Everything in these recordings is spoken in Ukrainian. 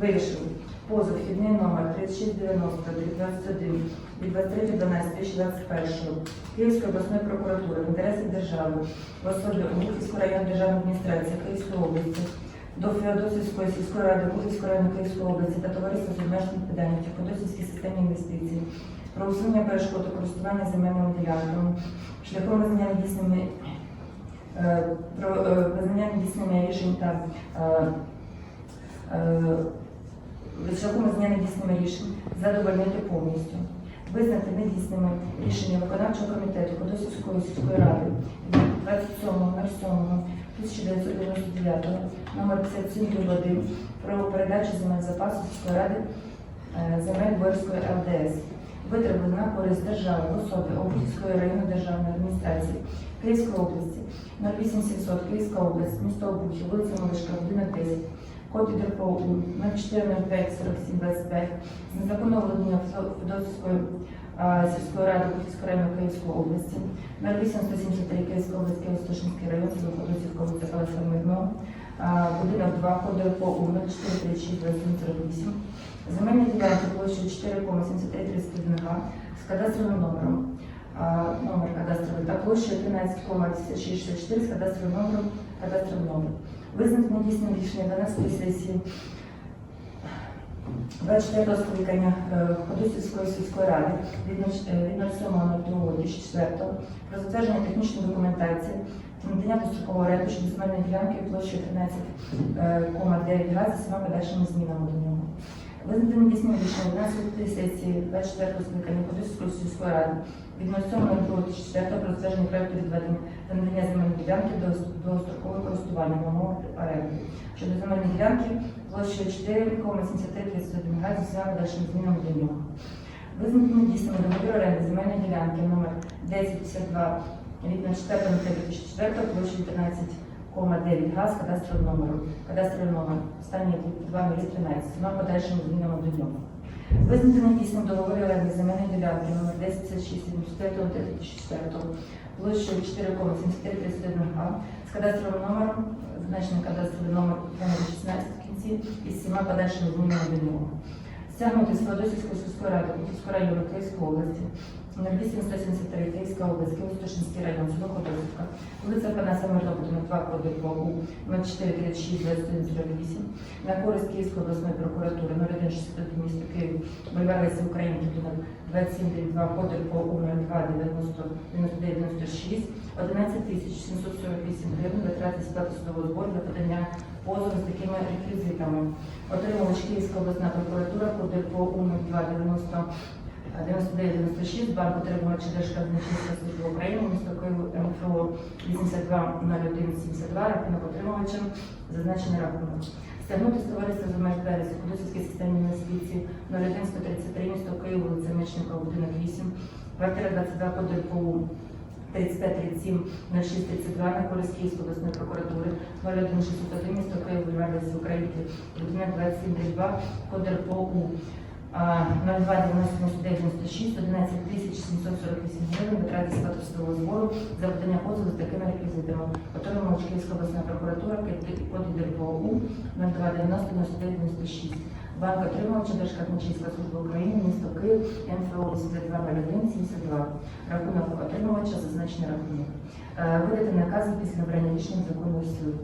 вирішили. Позов вхідний номер 3690 21 від 23.12.2021 Київської обласної прокуратури в інтересі держави в особі Луцької районної державної адміністрації Київської області до Феодосівської сільської ради Луцької району Київської області та товариства з обмеженою відповідальністю Феодосівській системі інвестицій про усунення перешкод у користування земельними ділянками шляхом визнання недійсними е, про е, визнання недійсними рішень та е, е, шляхом визнання недійсними рішень задовольнити повністю. Визнати недійсними рішення виконавчого комітету Ходосівської сільської ради від 27.07.1999 номер 57 про передачу земель запасу сільської ради е, земель Борської ЛДС витребувано на користь держави в особі Обухівської районної державної адміністрації Київської області 08700 Київська область, місто Обухів, вулиця Малишка, будинок 10, код ІДРПОУ 0405 47 25 з незаконного володіння Федосівської сільської ради Обухівської району Київської області. 08173 Київська область, Києво-Стошинський район, село Федосівська вулиця Мирного, будинок 2, код ІДРПОУ 0436 2748 Земельні ділянки площею 4,7331 га з кадастровим номером, номер кадастровий. Та площею 13,64 з кадастровим номером, кадастровим номером. Визнати недійсним рішення 12 сесії 24 скликання е, Ходосівської сільської ради від 07.02.2004 про затвердження технічної документації та надання дострокового ряду щодо земельної ділянки площею 13,9 га за всіма подальшими змінами до нього. Визнані письмові рішення 12 сесії 24 скликання Подільської сільської ради від 07.04 про затвердження проєкту відведення та надання земельної ділянки до строкового користування на умовах оренди щодо земельної ділянки площею 4, 7331 га зі всіма подальшими змінами до нього. Визнано дійсними договір оренди земельної ділянки номер 1052 від 04.03.2004 площею 13 9 газ кадастровим номером. Кадастровий номер останній 2 мілі 13, на подальшими змінами до нього. Визнати недійсним договор оренди земельної ділянки номер 10674 площею 4,7331 га з кадастровим номером, значним кадастровий номер 16 в кінці і з всіма подальшими змінами до нього. Стягнути з Феодосівської сільської ради Київської району Київської області номер 8173 Київська область, Києво-Стошинський район, село Ходосівка, вулиця Панаса Мирнобудина, 2 коди по У 0436 2148 на користь Київської обласної прокуратури 0161 місто Київ, Бульвар Лесі Українки, будинок 27 код по У 02 90 9996 11 тисяч 748 гривень витрати сплати судового збору для подання позову з такими реквізитами. Отримувач Київська обласна прокуратура код по У 02 90 9996, банк отримувача Держказначейська служба України, місто Київ, МФО 820172, рахунок отримувача, зазначений рахунок. Стягнути з товариства земель Березі, Кудусівській системі інвестиції 01133, місто Київ, вулиця Мечникова, будинок 8, квартира 22, код ПУ 3537 0632 на користь Київської обласної прокуратури 01601, місто Київ, Бульвар Лесі Українки, будинок 2702, код РПУ 0296 11 тисяч 748 гривень витрати сплати судового збору за видання позову з такими реквізитами. Отримала Київська обласна прокуратура код ДРПОУ 0290 9996. Банк отримувача Держказначейська служба України, місто Київ, МФО 8201 72. Рахунок отримувача, зазначений рахунок. Е, Видати накази після набрання рішення законної сили.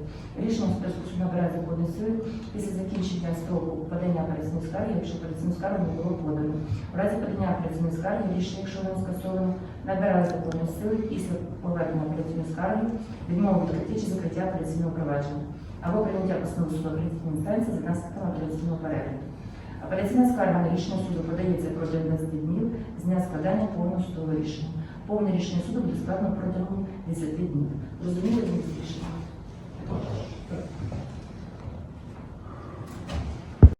Рішення списку набирає законної сили після закінчення строку подання апеляційної скарги, якщо апеляційну скаргу не було подано. У разі подання апеляційної скарги рішення, якщо воно скасовано, набирає законної сили після повернення апеляційної скарги, відмови від відкритті чи закриття апеляційного провадження або прийняття постанови суду апеляційної інстанції за наслідками апеляційного перегляду. Апеляційна скарга на рішення суду подається протягом 20 днів з дня складання повного судового рішення. Повне рішення суду буде складено протягом 10 днів. Зрозуміло рішення? Thank you.